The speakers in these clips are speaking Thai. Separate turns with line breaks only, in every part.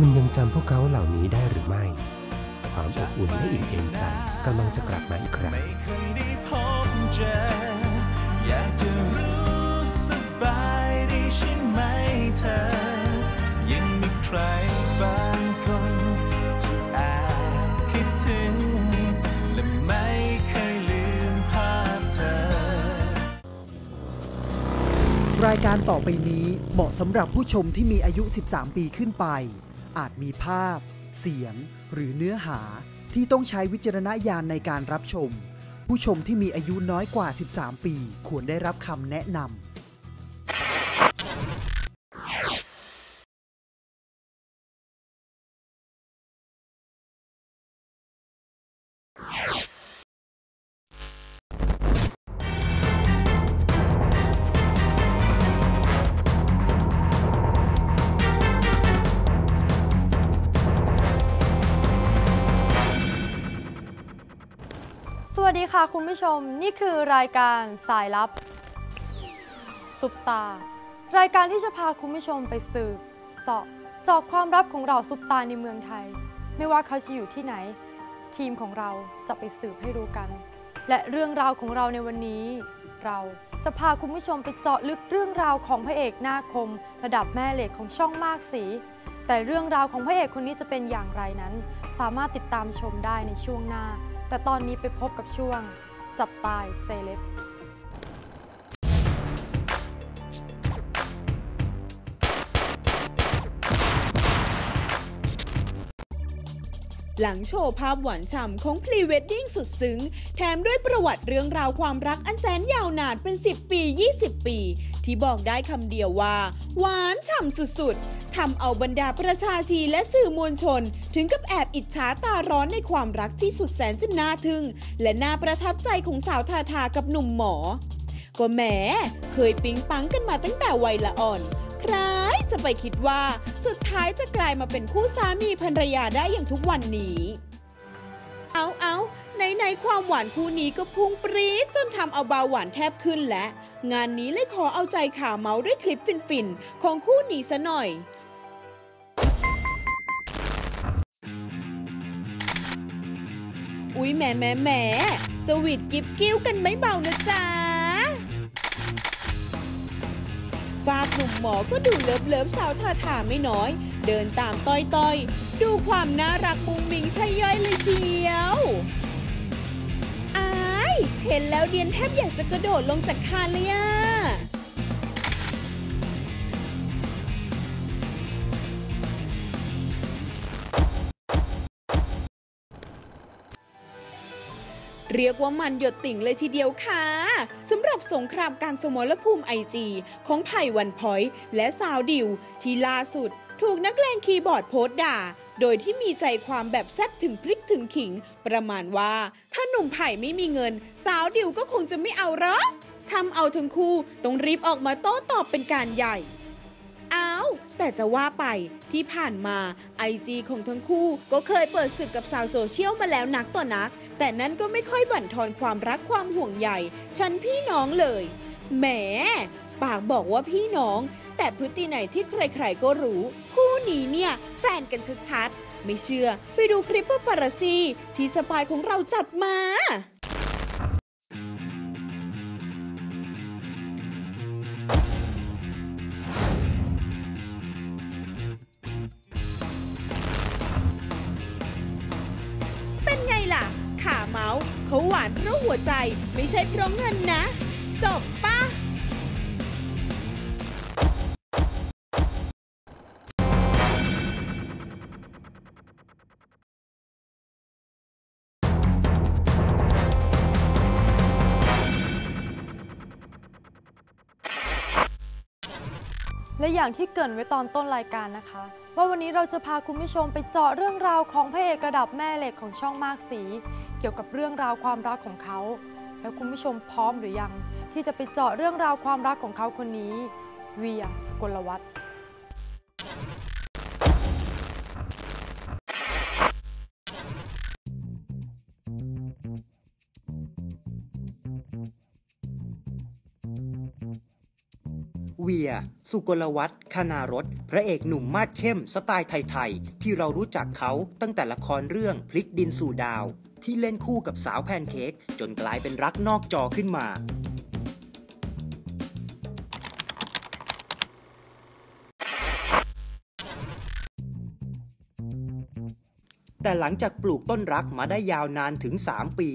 คุณยังจำพวกเขาเหล่านี้ได้หรือไม่ ความอบอุ่นและอิ่มเอมใจกำลังจะกลับมาอีกครั้ง
อยากจะรู้สบายดีใช่ไหมเธอ ยังมีใครบางคนที่แอบคิดถึง และไม่เคยลืมภาพเธอ
รายการต่อไปนี้เหมาะสำหรับผู้ชมที่มีอายุ 13 ปีขึ้นไป อาจมีภาพ เสียง หรือเนื้อหาที่ต้องใช้วิจารณญาณในการรับชม ผู้ชมที่มีอายุน้อยกว่า 13 ปี ควรได้รับคำแนะนำ
ค่ะคุณผู้ชมนี่คือรายการสายลับซุปตา รายการที่จะพาคุณผู้ชมไปสืบเสาะเจอกความลับของเราซุปตาในเมืองไทย ไม่ว่าเขาจะอยู่ที่ไหน ทีมของเราจะไปสืบให้รู้กัน และเรื่องราวของเราในวันนี้ เราจะพาคุณผู้ชมไปเจาะลึกเรื่องราวของพระเอกหน้าคม ระดับแม่เหล็กของช่องมากสีแต่เรื่องราวของพระเอกคนนี้จะเป็นอย่างไรนั้น สามารถติดตามชมได้ในช่วงหน้า แต่ตอนนี้ไปพบกับช่วง จับตายเซเลบ
หลังโชว์ภาพหวานฉ่ำของพรีเวดดิ้งสุดซึ้ง แถมด้วยประวัติเรื่องราวความรักอันแสนยาวนานเป็น 10 ปี 20 ปี ที่บอกได้คำเดียวว่า หวานฉ่ำสุดๆ ทำเอาบรรดาประชาชีและสื่อมวลชน ถึงกับแอบอิจฉาตาร้อนในความรักที่สุดแสนจะน่าทึ่ง และน่าประทับใจของสาวทาทากับหนุ่มหมอ ก็แหมเคยปิ๊งปังกันมาตั้งแต่วัยละอ่อน ใครจะไปคิดว่าสุดท้ายจะกลายมาเป็นคู่สามีภรรยาได้อย่างทุกวันนี้ เอาเอาในในๆความหวานคู่นี้ก็พุ่งปรี๊ดจนทำเอาเบาหวานแทบขึ้นและ งานนี้เลยขอเอาใจข่าวเมาส์ด้วยคลิปฟินๆ ของคู่นี้ซะหน่อย อุ๊ยแหมแหมแหมสวีทกิบกิ้วกันไม่เบานะจ๊ะฝากหนุ่มหมอก็ดูเลิฟเลิฟสาวทาทาไม่น้อย เดินตามต้อยต้อยดูความน่ารักมุงมิงใช่ย่อยเลยเชียวอาย เห็นแล้วเดียนแทบอยากจะกระโดดลงจากคานเลยอะ เรียกว่ามันหยดติ่งเลยทีเดียวค่ะสำหรับสงครามการสมรภูมิไอจีของไผ่วันพอยและสาวดิว ที่ล่าสุด ถูกนักเลงคีย์บอร์ดโพสต์ด่า โดยที่มีใจความแบบแซ่บถึงพริกถึงขิง ประมาณว่า ถ้าหนุ่มไผ่ไม่มีเงิน สาวดิวก็คงจะไม่เอาหรอกทำเอาทั้งคู่ต้องรีบออกมาโต้ตอบเป็นการใหญ่ แต่จะว่าไปที่ผ่านมาไอจีของทั้งคู่ก็เคยเปิดศึกกับสาวโซเชียลมาแล้วนักต่อนัก แต่นั้นก็ไม่ค่อยบั่นทอนความรักความห่วงใยฉันพี่น้องเลยแหมปากบอกว่าพี่น้อง แต่พฤติไหนที่ใครๆก็รู้ คู่นี้เนี่ยแฟนกันชัดๆ ไม่เชื่อ ไปดูคลิปปาปาราซีที่สปายของเราจัดมา ใจไม่ใช่เพราะเงินนะ จบปะ
และอย่างที่เกริ่นไว้ตอนต้นรายการนะคะ ว่าวันนี้เราจะพาคุณผู้ชมไปเจาะเรื่องราวของพระเอกระดับแม่เหล็กของช่องมากสี เกี่ยวกับเรื่องราวความรักของเขา แล้วคุณผู้ชมพร้อมหรือยัง ที่จะไปเจาะเรื่องราวความรักของเขาคนนี้ เวียสกลวัฒน์
เวีย สุกลวัฒน์คณารสพระเอกหนุ่มมาดเข้มสไตล์ไทย ๆ ที่เรารู้จักเขาตั้งแต่ละครเรื่องพลิกดินสู่ดาว ที่เล่นคู่กับสาวแพนเค้กจนกลายเป็นรักนอกจอขึ้นมา แต่หลังจากปลูกต้นรักมาได้ยาวนานถึง 3 ปี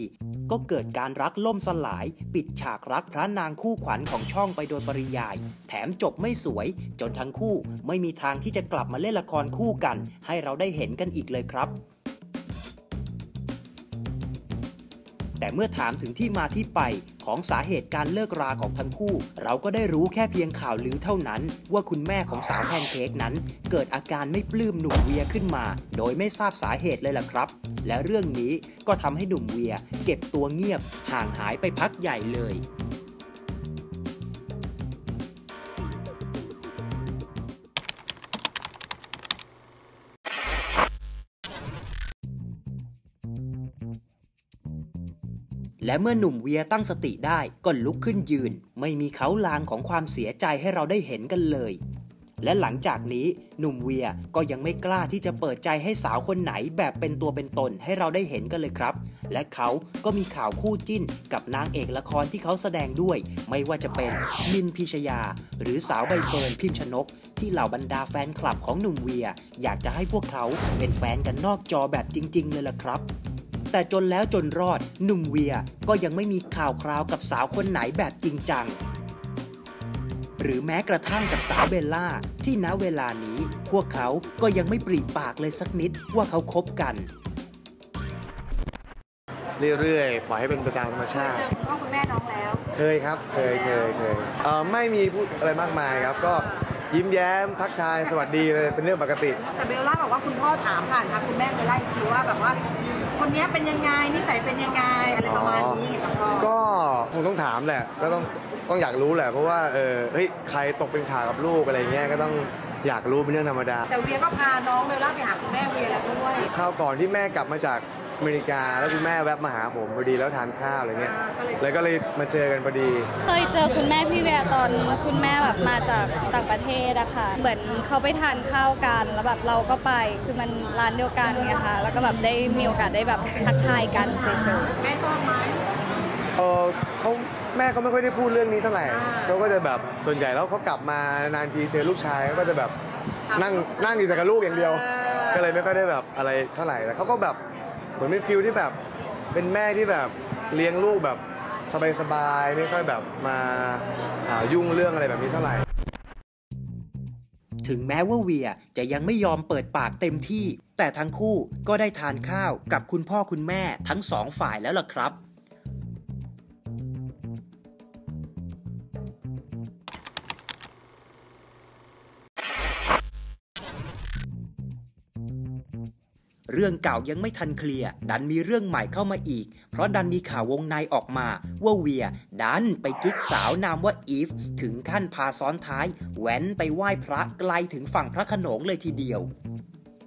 ก็เกิดการรักล่มสลาย ปิดฉากรักพระนางคู่ขวัญของช่องไปโดยปริยาย แถมจบไม่สวย จนทั้งคู่ไม่มีทางที่จะกลับมาเล่นละครคู่กัน ให้เราได้เห็นกันอีกเลยครับ แต่เมื่อถามถึงที่มาที่ไปของสาเหตุการเลิกราของทั้งคู่ เราก็ได้รู้แค่เพียงข่าวลือเท่านั้น ว่าคุณแม่ของสาวแพนเค้กนั้น เกิดอาการไม่ปลื้มหนุ่มเวียขึ้นมา โดยไม่ทราบสาเหตุเลยล่ะครับ และเรื่องนี้ก็ทำให้หนุ่มเวีย เก็บตัวเงียบห่างหายไปพักใหญ่เลย และเมื่อหนุ่มเวียตั้งสติได้ก็ลุกขึ้นยืน ไม่มีเขาลางของความเสียใจให้เราได้เห็นกันเลย และหลังจากนี้หนุ่มเวียก็ยังไม่กล้าที่จะเปิดใจให้สาวคนไหนแบบเป็นตัวเป็นตนให้เราได้เห็นกันเลยครับ และเขาก็มีข่าวคู่จิ้นกับนางเอกละครที่เขาแสดงด้วย ไม่ว่าจะเป็นมินพิชยา หรือสาวใบเฟิร์นพิมชนก ที่เหล่าบรรดาแฟนคลับของหนุ่มเวีย อยากจะให้พวกเขาเป็นแฟนกันนอกจอแบบจริง ๆ เลยล่ะครับ แต่จนแล้วจนรอด หนุ่มเวียก็ยังไม่มีข่าวคราวกับสาวคนไหนแบบจริงจัง หรือแม้กระทั่งกับสาวเบลล่า ที่ณเวลานี้ พวกเขาก็ยังไม่ปรีปากเลยสักนิดว่าเขาคบกัน
เรื่อยๆ ปล่อยให้เป็นไปตามธรรมชาติ
เจอคุณพ่อคุณแม่น้องแล้ว
เคยครับ เคยเคยเคยเอ่อไม่มีพูดอะไรมากมายครับ ก็ยิ้มแย้มทักทายสวัสดีเลยเป็นเรื่องปกติ
แต่เบลล่าบอกว่าคุณพ่อถามผ่านทางคุณแม่เบลล่าอีกทีว่าแบบว่า คนเนี้ยเป็นยังไงนิสัยเป็นยังไงอะไรประมาณนี้เห็นกับพ่อ
ก็คงต้องถามแหละ ก็ต้องต้องอยากรู้แหละ เพราะว่าเออเฮ้ยใครตกเป็นข่าวกับลูกอะไรเงี้ยก็ต้องอยากรู้เป็นเรื่องธรรมดา
แต่เวียก็พาน้องเบลล่าไปหาคุณแม่เวียแล้วด้วย
ข้าวก่อนที่แม่กลับมาจาก อเมริกา แล้วคุณแม่แวะมาหาผมพอดีแล้วทานข้าวอะไรเงี้ยแล้วก็เลยมาเจอกันพอดี
เคยเจอคุณแม่พี่เวียตอนคุณแม่แบบมาจากต่างประเทศอะค่ะ เหมือนเขาไปทานข้าวกันแล้วแบบเราก็ไปคือมันร้านเดียวกันไงคะแล้วก็แบบได้มีโอกาสได้แบบทักทายกันเฉยๆ
แม่ชอบไหม
เออเขาแม่เขาไม่ค่อยได้พูดเรื่องนี้เท่าไหร่เขาก็จะแบบส่วนใหญ่แล้วเขากลับมานานทีเจอลูกชายเขาก็จะแบบนั่งนั่งอยู่แต่กับลูกอย่างเดียว ก็เลยไม่ค่อยได้แบบอะไรเท่าไหร่แต่เขาก็แบบ เหมือนเป็นฟิลที่แบบเป็นแม่ที่แบบเลี้ยงลูกแบบสบายๆไม่ค่อยแบบมาายุ่งเรื่องอะไรแบบนี้เท่าไหร่
ถึงแม้ว่าเวียจะยังไม่ยอมเปิดปากเต็มที่ แต่ทั้งคู่ก็ได้ทานข้าวกับคุณพ่อคุณแม่ทั้งสองฝ่ายแล้วล่ะครับ เรื่องเก่ายังไม่ทันเคลียร์ดันมีเรื่องใหม่เข้ามาอีก เพราะดันมีข่าววงในออกมาว่าเวีย ดันไปกิ๊กสาวนามว่าอีฟถึงขั้นพาซ้อนท้ายแว้นไปไหว้พระไกลถึงฝั่งพระขนงเลยทีเดียว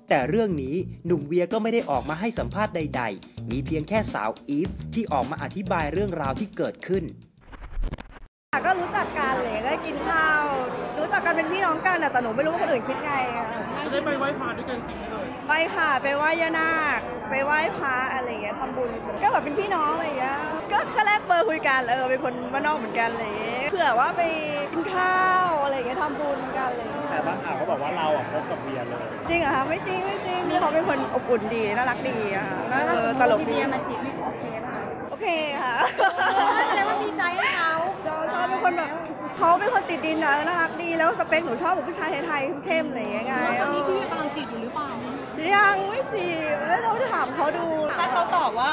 แต่เรื่องนี้หนุ่มเวียก็ไม่ได้ออกมาให้สัมภาษณ์ใด ๆ มีเพียงแค่สาวอีฟที่ออกมาอธิบายเรื่องราวที่เกิดขึ้น
ก็รู้จักกันเลยก็กินข้าว รู้จักกันเป็นพี่น้องกันแต่หนูไม่รู้ว่าคนอื่นคิดไง อะได้ไปไหว้พระด้วยกันจริงเลยไปค่ะไปไหว้ย่านาคไปไหว้พระอะไรอย่างเงี้ยทำบุญก็แบบเป็นพี่น้องอะไรอย่างเงี้ยก็ก็แลกเบอร์คุยกันเออเป็นคนบ้านนอกเหมือนกันอะไรอย่างเลยเผื่อว่าไปกินข้าวอะไรอย่างเงี้ยทำบุญกันอะไรเลย
แต่บางข่าวเขาบอกว่าเราอะคบกับเวียเลย
จริงเหรอคะไม่จริงไม่จริงเขาเป็นคนอบอุ่นดีน่ารักดีอะค่ะแล้วตลกดีมาจีบนี่โอเคป่ะโอเคค่ะ
แสดงว่าดีใจให้เข
คนแบบเขาเป็นคนติดดินนะน่ารักดีแล้วสเปคหนูชอบแบบผู้ชายไทยๆเข้มๆอะไรอย่างเงี้ยไง
ตอนนี้พี่เวียกำลังจีบอยู่หรือเปล่า
ยังไม่จีบแล้วเราถามเขาดู
ถ้าเขาตอบว่า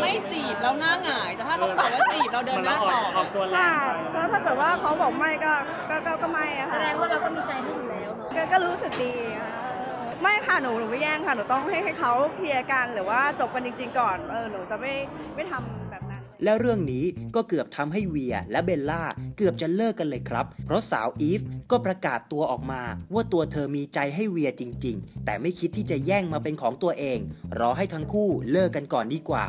ไม่จีบแล้วหน้าหงาย แต่ถ้าเขาตอบว่าจีบเราเดินหน้าต่อ
ออกตัวแรง
ค่ะ
ไป
แล้วถ้าเกิดว่าเขาบอกไม่ก็ก็ก็ก็ไม่อะค่ะ
แสดงว่าเราก็มีใจให้อยู่แล้วเนาะ
ก็ก็รู้สึกดีค่ะไม่ค่ะหนูหนูไม่แย่งค่ะหนูต้องให้ให้เขาเคลียร์กันหรือว่าจบกันจริง ๆ ก่อนเออหนูจะไม่ไม่ทำ และ
เรื่องนี้ก็เกือบทำให้เวียและเบลล่าเกือบจะเลิกกันเลยครับ เพราะสาวอีฟก็ประกาศตัวออกมาว่าตัวเธอมีใจให้เวียจริง ๆ แต่ไม่คิดที่จะแย่งมาเป็นของตัวเอง รอให้ทั้งคู่เลิกกันก่อนดีกว่า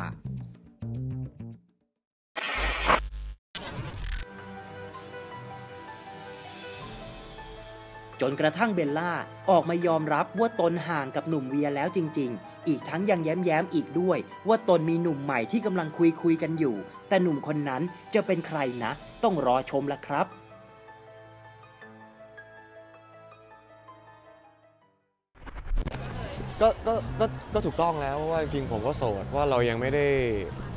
จนกระทั่งเบลล่าออกมายอมรับว่าตนห่างกับหนุ่มเวียแล้วจริง ๆ อีกทั้งยังแย้มๆอีกด้วย ว่าตนมีหนุ่มใหม่ที่กำลังคุยคุยกันอยู่ แต่หนุ่มคนนั้นจะเป็นใครนะ ต้องรอชมละครับ
ก็ก็ก็ก็ถูกต้องแล้วเพราะว่าจริงๆผมก็โสดว่าเรายังไม่ได้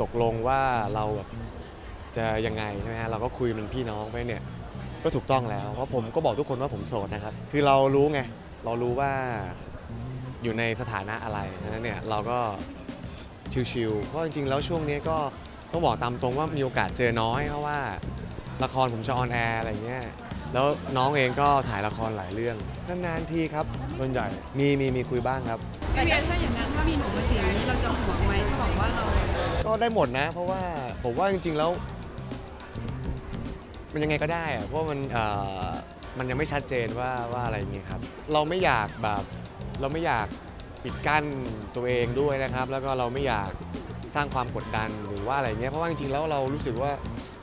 ตกลงว่าเราแบบจะยังไงใช่ไหมฮะเราก็คุยเป็นพี่น้องไปเนี่ย ก็ถูกต้องแล้ว เพราะผมก็บอกทุกคนว่าผมโสดนะครับ คือเรารู้ไง เรารู้ว่าอยู่ในสถานะอะไรฉะนั้นเนี่ยเราก็ชิวๆเพราะจริง ๆ แล้วช่วงนี้ก็ต้องบอกตามตรงว่ามีโอกาสเจอน้อยเพราะว่าละครผมจะออนแอร์อะไรเงี้ย แล้วน้องเองก็ถ่ายละครหลายเรื่อง นานๆทีครับส่วนใหญ่ มีมีมีคุยบ้างครับ
พี่เวียถ้าอย่างนั้นถ้ามีหนุ่มมาจีบนี้เราจะห่วงไหมถ้าบอกว่าเรา
ก็ได้หมดนะ เพราะว่าผมว่าจริงๆแล้ว มันยังไงก็ได้อะเพราะมันเอ่อมันยังไม่ชัดเจนว่าว่าอะไรอย่างเงี้ยครับ เราไม่อยากแบบเราไม่อยากปิดกั้นตัวเองด้วยนะครับ แล้วก็เราไม่อยากสร้างความกดดันหรือว่าอะไรเงี้ยเพราะว่าจริงๆแล้วเรารู้สึกว่า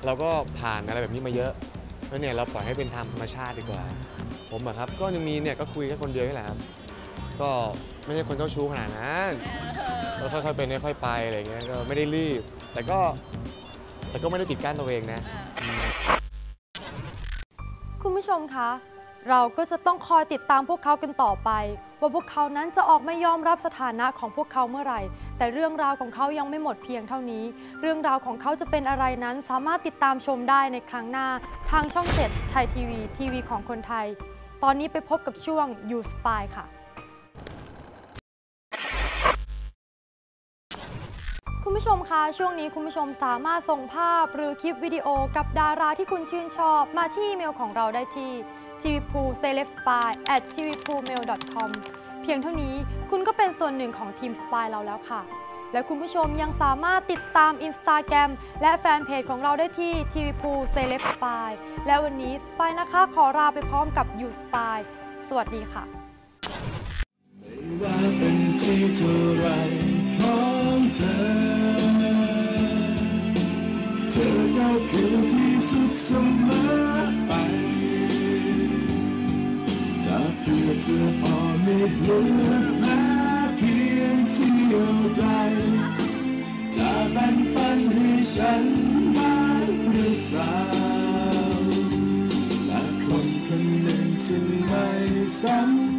เราก็ผ่านอะไรแบบนี้มาเยอะแล้วเนี่ยเราปล่อยให้เป็นธรรมชาติดีกว่า ผมอะครับก็ยังมีเนี่ยก็คุยแค่คนเดียวนี่แหละครับก็ไม่ใช่คนเจ้าชู้ขนาดนั้นก็ค่อยๆเป็นค่อยๆไปอะไรเงี้ยก็ไม่ได้รีบ แต่ก็แต่ก็ไม่ได้ปิดกั้นตัวเองนะ
ผู้ชมคะ เราก็จะต้องคอยติดตามพวกเขากันต่อไป ว่าพวกเขานั้นจะออกมายอมรับสถานะของพวกเขาเมื่อไหร่ แต่เรื่องราวของเขายังไม่หมดเพียงเท่านี้ เรื่องราวของเขาจะเป็นอะไรนั้นสามารถติดตามชมได้ในครั้งหน้า ทางช่อง 7 ไทยทีวี ทีวีของคนไทย ตอนนี้ไปพบกับช่วงยูสปายค่ะ ผู้ชมคะ ช่วงนี้คุณผู้ชมสามารถส่งภาพหรือคลิปวิดีโอกับดาราที่คุณชื่นชอบมาที่อีเมลของเราได้ที่ tvpoolcelebspy at tvpoolmail.com เพียงเท่านี้คุณก็เป็นส่วนหนึ่งของทีมสปายเราแล้วค่ะ และคุณผู้ชมยังสามารถติดตาม Instagram และแฟนเพจของเราได้ที่ tvpoolcelebspy และวันนี้สปายนะคะขอลาไปพร้อมกับ You Spy สวัสดีค่ะ
ว่าเป็นที่เท่าไรขอ เธอ เธอก็คือที่สุดเสมอไปจะเพื่อเธอพอไม่เหลือแม้เพียงเสี้ยวใจ จะแบ่งปันให้ฉันบ้างหรือเปล่าและคนคนหนึ่งที่งไม่สำ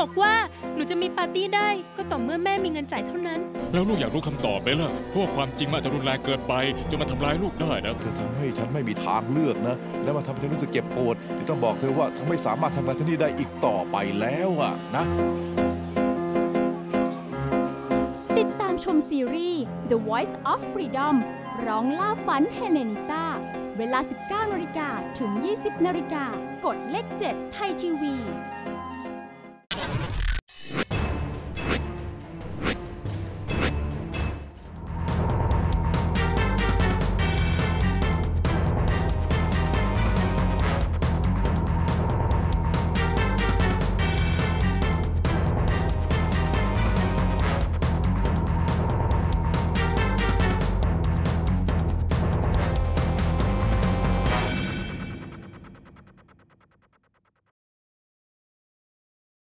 บอกว่าหนูจะมีปาร์ตี้ได้ ก็ต่อเมื่อแม่มีเงินจ่ายเท่านั้น
แล้วลูกอยากรู้คำตอบไหมล่ะ เพราะว่าความจริงมันอาจจะรุนแรงเกินไปจนมาทำร้ายลูกได้นะ
เธอทำให้ฉันไม่มีทางเลือกนะ แล้วมันทำให้ฉันรู้สึกเจ็บปวดที่ต้องบอกเธอว่าเธอไม่สามารถทำงานที่นี่ได้อีกต่อไปแล้วอะนะ
ติดตามชมซีรีส์ The Voice of Freedom ร้องล่าฝันเฮเลนิต้า เวลา 19นาฬิกาถึง 20นาฬิกากดเลข 7 ไทยทีวี